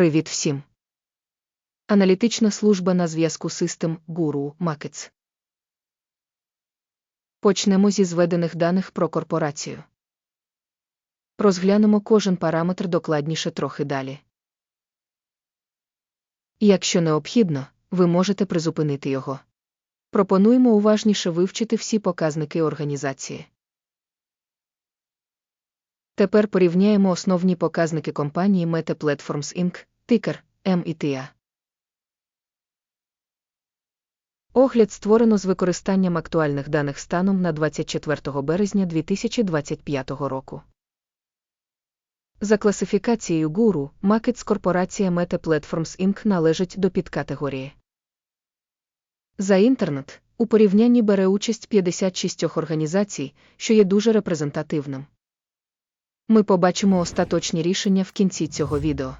Привіт всім! Аналітична служба на зв'язку System Guru Markets. Почнемо зі зведених даних про корпорацію. Розглянемо кожен параметр докладніше трохи далі. Якщо необхідно, ви можете призупинити його. Пропонуємо уважніше вивчити всі показники організації. Тепер порівняємо основні показники компанії Meta Platforms Inc., тикер MITA. Огляд створено з використанням актуальних даних станом на 24 березня 2025 року. За класифікацією гуру, Макетс корпорація Meta Platforms Inc. належить до підкатегорії. За інтернет у порівнянні бере участь 56 організацій, що є дуже репрезентативним. Ми побачимо остаточні рішення в кінці цього відео.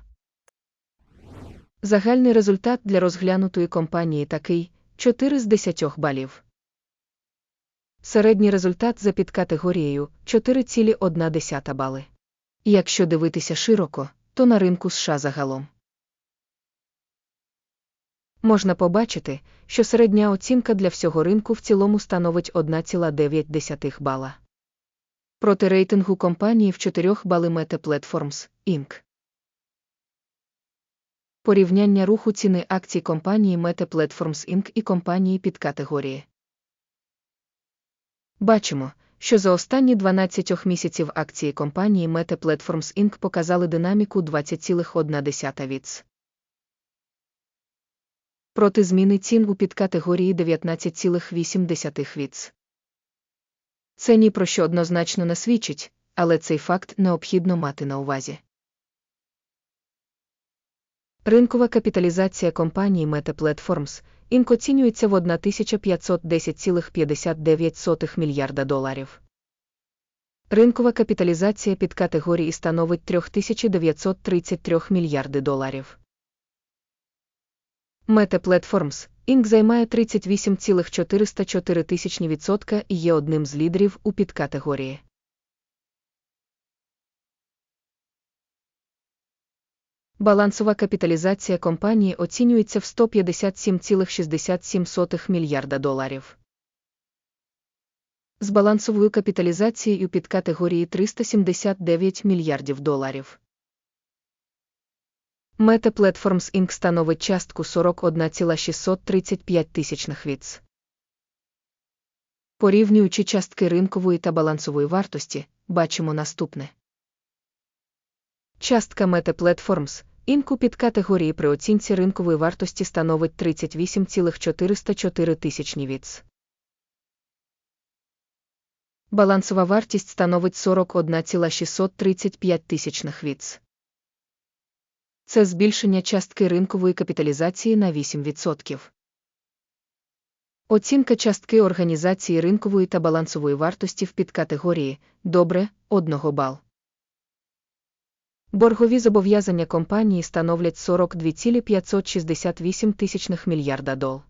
Загальний результат для розглянутої компанії такий 4 з 10 балів. Середній результат за підкатегорією 4,1 бали. Якщо дивитися широко, то на ринку США загалом. Можна побачити, що середня оцінка для всього ринку в цілому становить 1,9 бала. Проти рейтингу компанії в 4 бали Meta Platforms, Inc. Порівняння руху ціни акцій компанії Meta Platforms Inc. і компанії під категорії. Бачимо, що за останні 12 місяців акції компанії Meta Platforms Inc. показали динаміку 20,1 віц. Проти зміни цін у підкатегорії 19,8 віц. Це ні про що однозначно не свідчить, але цей факт необхідно мати на увазі. Ринкова капіталізація компанії Meta Platforms Inc. оцінюється в 1510,59 мільярда доларів. Ринкова капіталізація під категорії становить 3933 мільярди доларів. Meta Platforms Inc. займає 38,404% і є одним з лідерів у підкатегорії. Балансова капіталізація компанії оцінюється в 157,67 мільярда доларів. З балансовою капіталізацією під категорії 379 мільярдів доларів. Meta Platforms Inc. становить частку 41,635 тисячних віц. Порівнюючи частки ринкової та балансової вартості, бачимо наступне. Частка Meta Platforms Inc. під категорії при оцінці ринкової вартості становить 38,404 тисячні віц. Балансова вартість становить 41,635 тисячних віц. Це збільшення частки ринкової капіталізації на 8%. Оцінка частки організації ринкової та балансової вартості в підкатегорії добре 1 бал. Боргові зобов'язання компанії становлять 42,568 тисячних мільярда дол.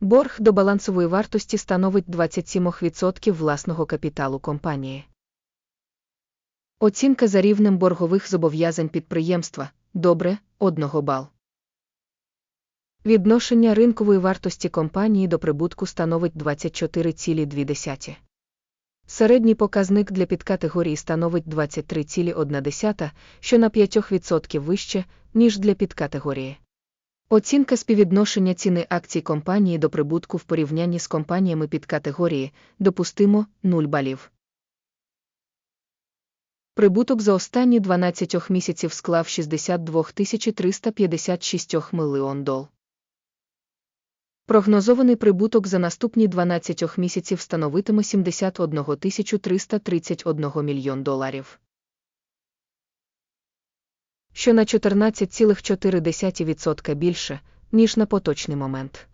Борг до балансової вартості становить 27% власного капіталу компанії. Оцінка за рівнем боргових зобов'язань підприємства добре 1 бал. Відношення ринкової вартості компанії до прибутку становить 24,2. Середній показник для підкатегорії становить 23,1, що на 5% вище, ніж для підкатегорії. Оцінка співвідношення ціни акцій компанії до прибутку в порівнянні з компаніями підкатегорії допустимо 0 балів. Прибуток за останні 12 місяців склав 62 356 мільйон дол. Прогнозований прибуток за наступні 12 місяців становитиме 71 331 мільйон доларів. Що на 14,4% більше, ніж на поточний момент.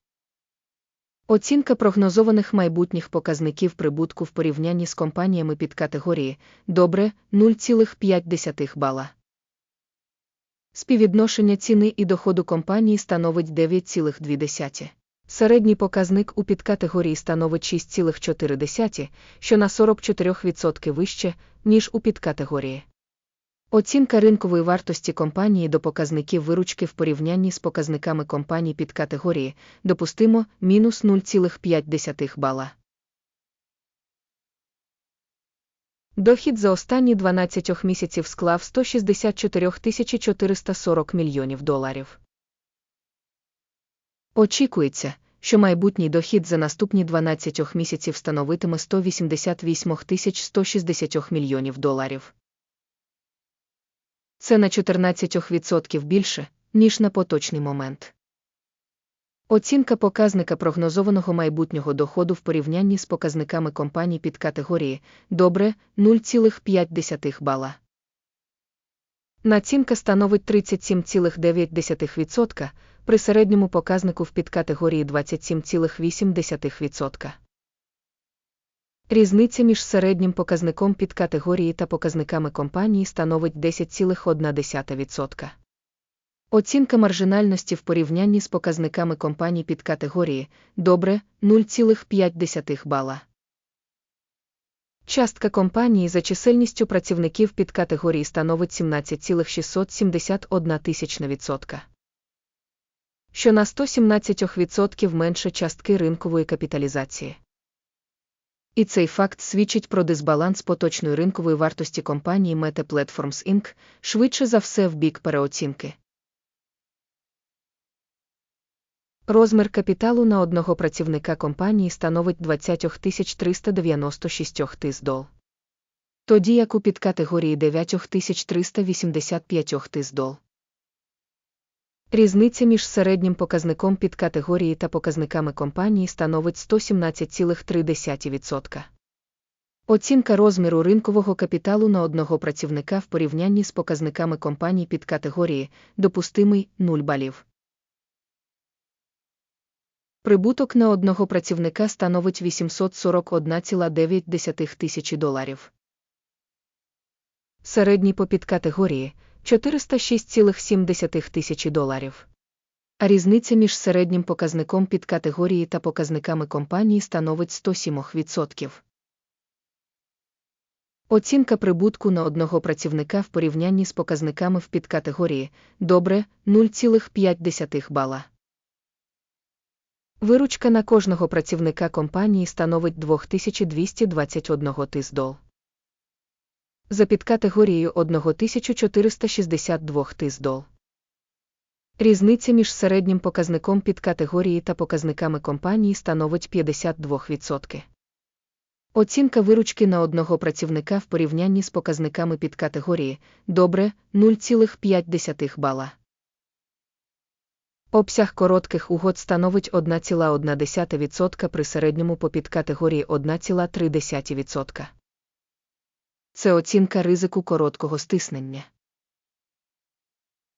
Оцінка прогнозованих майбутніх показників прибутку в порівнянні з компаніями під категорії добре 0,5 бала. Співвідношення ціни і доходу компанії становить 9,2. Середній показник у підкатегорії становить 6,4, що на 44% вище, ніж у підкатегорії. Оцінка ринкової вартості компанії до показників виручки в порівнянні з показниками компаній під категорії допустимо мінус 0,5 бала. Дохід за останні 12 місяців склав 164 440 мільйонів доларів. Очікується, що майбутній дохід за наступні 12 місяців становитиме 188 160 мільйонів доларів. Це на 14% більше, ніж на поточний момент. Оцінка показника прогнозованого майбутнього доходу в порівнянні з показниками компаній під категорії добре 0,5 бала. Націнка становить 37,9% при середньому показнику в підкатегорії 27,8%. Різниця між середнім показником підкатегорії та показниками компанії становить 10,1%. Оцінка маржинальності в порівнянні з показниками компаній під категорії добре 0,5 бала. Частка компанії за чисельністю працівників під категорії становить 17,671 тисячна відсотка, що на 117% менше частки ринкової капіталізації. І цей факт свідчить про дисбаланс поточної ринкової вартості компанії Meta Platforms Inc. швидше за все в бік переоцінки. Розмір капіталу на одного працівника компанії становить 20 396 тис дол. Тоді як у підкатегорії 9 385 тис дол. Різниця між середнім показником підкатегорії та показниками компанії становить 117,3%. Оцінка розміру ринкового капіталу на одного працівника в порівнянні з показниками компаній під категорії допустимий 0 балів. Прибуток на одного працівника становить 841,9 тисячі доларів. Середній по підкатегорії 406,7 тисячі доларів. А різниця між середнім показником підкатегорії та показниками компанії становить 107%. Оцінка прибутку на одного працівника в порівнянні з показниками в підкатегорії добре 0,5 бала. Виручка на кожного працівника компанії становить 2221 тис дол. За підкатегорією 1462 тис дол. Різниця між середнім показником підкатегорії та показниками компанії становить 52%. Оцінка виручки на одного працівника в порівнянні з показниками підкатегорії добре 0,5 бала. Обсяг коротких угод становить 1,1% при середньому по підкатегорії 1,3%. Це оцінка ризику короткого стиснення.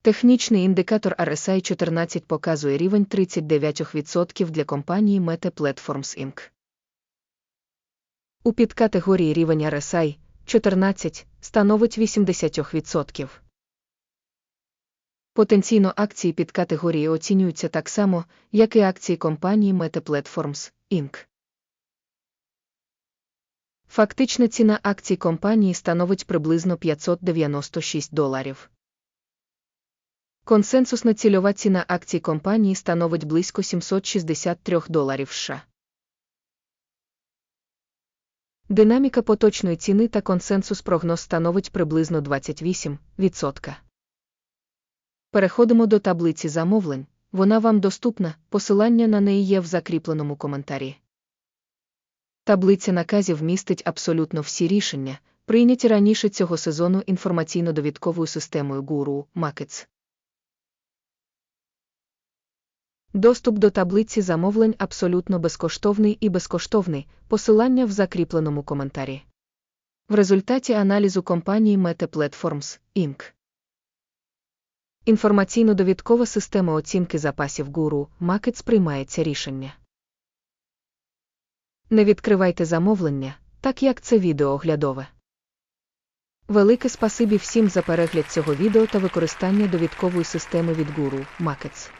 Технічний індикатор RSI 14 показує рівень 39% для компанії Meta Platforms Inc. У підкатегорії рівень RSI 14 становить 80%. Потенційно акції під категорії оцінюються так само, як і акції компанії Meta Platforms, Inc. Фактична ціна акцій компанії становить приблизно 596 доларів. Консенсусна цільова ціна акцій компанії становить близько 763 доларів США. Динаміка поточної ціни та консенсус прогноз становить приблизно 28%. Переходимо до таблиці замовлень, вона вам доступна, посилання на неї є в закріпленому коментарі. Таблиця наказів містить абсолютно всі рішення, прийняті раніше цього сезону інформаційно-довідковою системою Guru Markets. Доступ до таблиці замовлень абсолютно безкоштовний і безкоштовний, посилання в закріпленому коментарі. В результаті аналізу компанії Meta Platforms, Inc. Інформаційно-довідкова система оцінки запасів Guru Markets приймається рішення. Не відкривайте замовлення, так як це відео оглядове. Велике спасибі всім за перегляд цього відео та використання довідкової системи від Guru Markets.